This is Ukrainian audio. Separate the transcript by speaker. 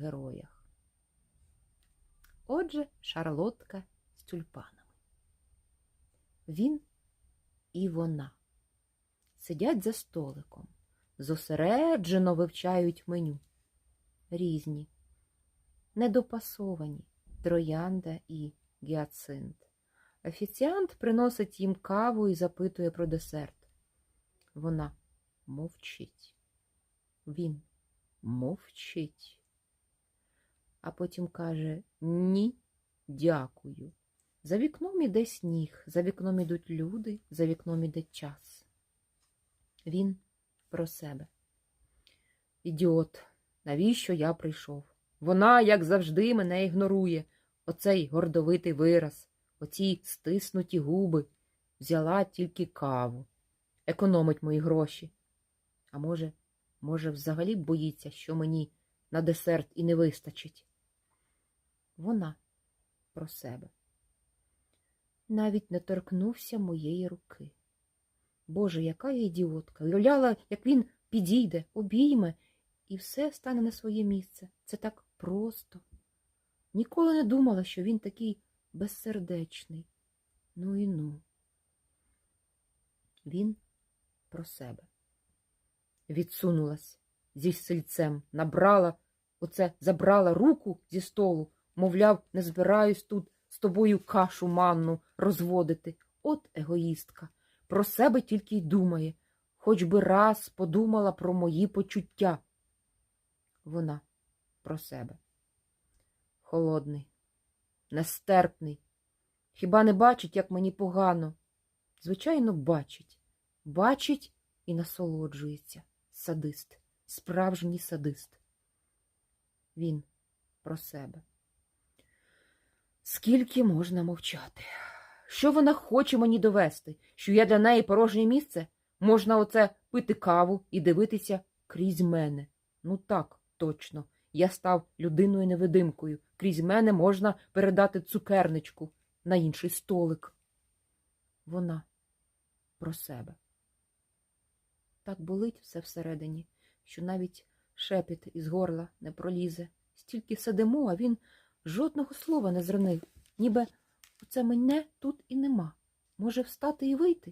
Speaker 1: героях. Отже, шарлотка з тюльпанами. Він і вона сидять за столиком, зосереджено вивчають меню. Різні, недопасовані троянда і гіацинт. Офіціант приносить їм каву і запитує про десерт. Вона мовчить. Він мовчить. А потім каже Ні, дякую. За вікном іде сніг, за вікном ідуть люди, за вікном іде час. Він про себе. Ідіот, навіщо я прийшов? Вона, як завжди, мене ігнорує. Оцей гордовитий вираз, оці стиснуті губи. Взяла тільки каву, економить мої гроші. А може, може, взагалі боїться, що мені на десерт і не вистачить. Вона про себе. Навіть не торкнувся моєї руки. Боже, яка я ідіотка. Уявляла, як він підійде, обійме, і все стане на своє місце. Це так просто. Ніколи не думала, що він такий безсердечний. Ну і ну. Він про себе. Відсунулась зі сельцем, набрала, оце забрала руку зі столу, мовляв, не збираюсь тут з тобою кашу манну розводити. От егоїстка, про себе тільки й думає, хоч би раз подумала про мої почуття. Вона про себе. Холодний, нестерпний. Хіба не бачить, як мені погано? Звичайно, бачить. Бачить і насолоджується. Садист, справжній садист. Він про себе. Скільки можна мовчати? Що вона хоче мені довести? Що я для неї порожнє місце? Можна оце пити каву і дивитися крізь мене. Ну так, точно. Я став людиною невидимкою. Крізь мене можна передати цукерничку на інший столик. Вона про себе. Так болить все всередині, що навіть шепіт із горла не пролізе. Стільки сидимо, а він жодного слова не зронив, ніби оце мене тут і нема. Може встати і вийти?